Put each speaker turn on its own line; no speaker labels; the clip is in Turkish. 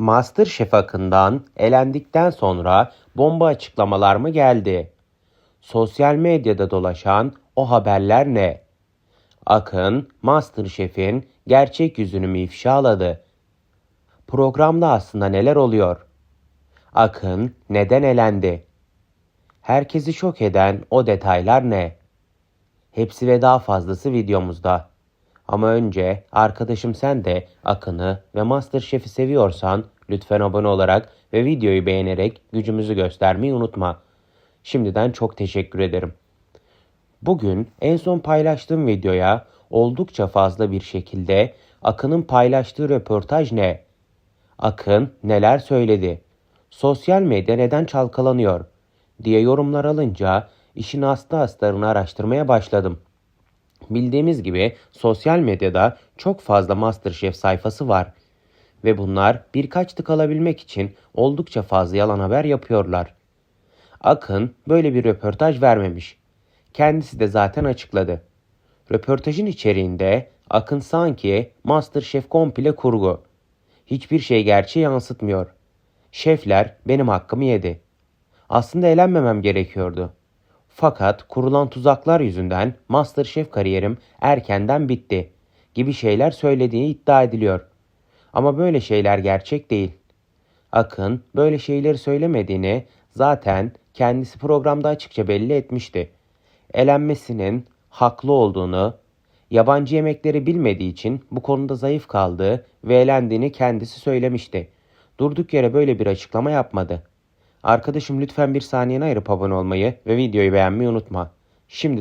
Masterchef Akın'dan elendikten sonra bomba açıklamalar mı geldi? Sosyal medyada dolaşan o haberler ne? Akın, Masterchef'in gerçek yüzünü mü ifşaladı? Programda aslında neler oluyor? Akın neden elendi? Herkesi şok eden o detaylar ne? Hepsi ve daha fazlası videomuzda. Ama önce arkadaşım sen de Akın'ı ve Masterchef'i seviyorsan lütfen abone olarak ve videoyu beğenerek gücümüzü göstermeyi unutma. Şimdiden çok teşekkür ederim. Bugün en son paylaştığım videoya oldukça fazla bir şekilde Akın'ın paylaştığı röportaj ne? Akın neler söyledi? Sosyal medya neden çalkalanıyor? diye yorumlar alınca işin aslı astarını araştırmaya başladım. Bildiğimiz gibi sosyal medyada çok fazla Masterchef sayfası var ve bunlar birkaç tık alabilmek için oldukça fazla yalan haber yapıyorlar. Akın böyle bir röportaj vermemiş. Kendisi de zaten açıkladı. Röportajın içeriğinde Akın sanki Masterchef komple kurgu. Hiçbir şey gerçeği yansıtmıyor. Şefler benim hakkımı yedi. Aslında elenmemem gerekiyordu. Fakat kurulan tuzaklar yüzünden Masterchef kariyerim erkenden bitti gibi şeyler söylediği iddia ediliyor. Ama böyle şeyler gerçek değil. Akın böyle şeyleri söylemediğini zaten kendisi programda açıkça belli etmişti. Elenmesinin haklı olduğunu, yabancı yemekleri bilmediği için bu konuda zayıf kaldığı ve elendiğini kendisi söylemişti. Durduk yere böyle bir açıklama yapmadı. Arkadaşım lütfen bir saniyeni ayırıp abone olmayı ve videoyu beğenmeyi unutma. Şimdi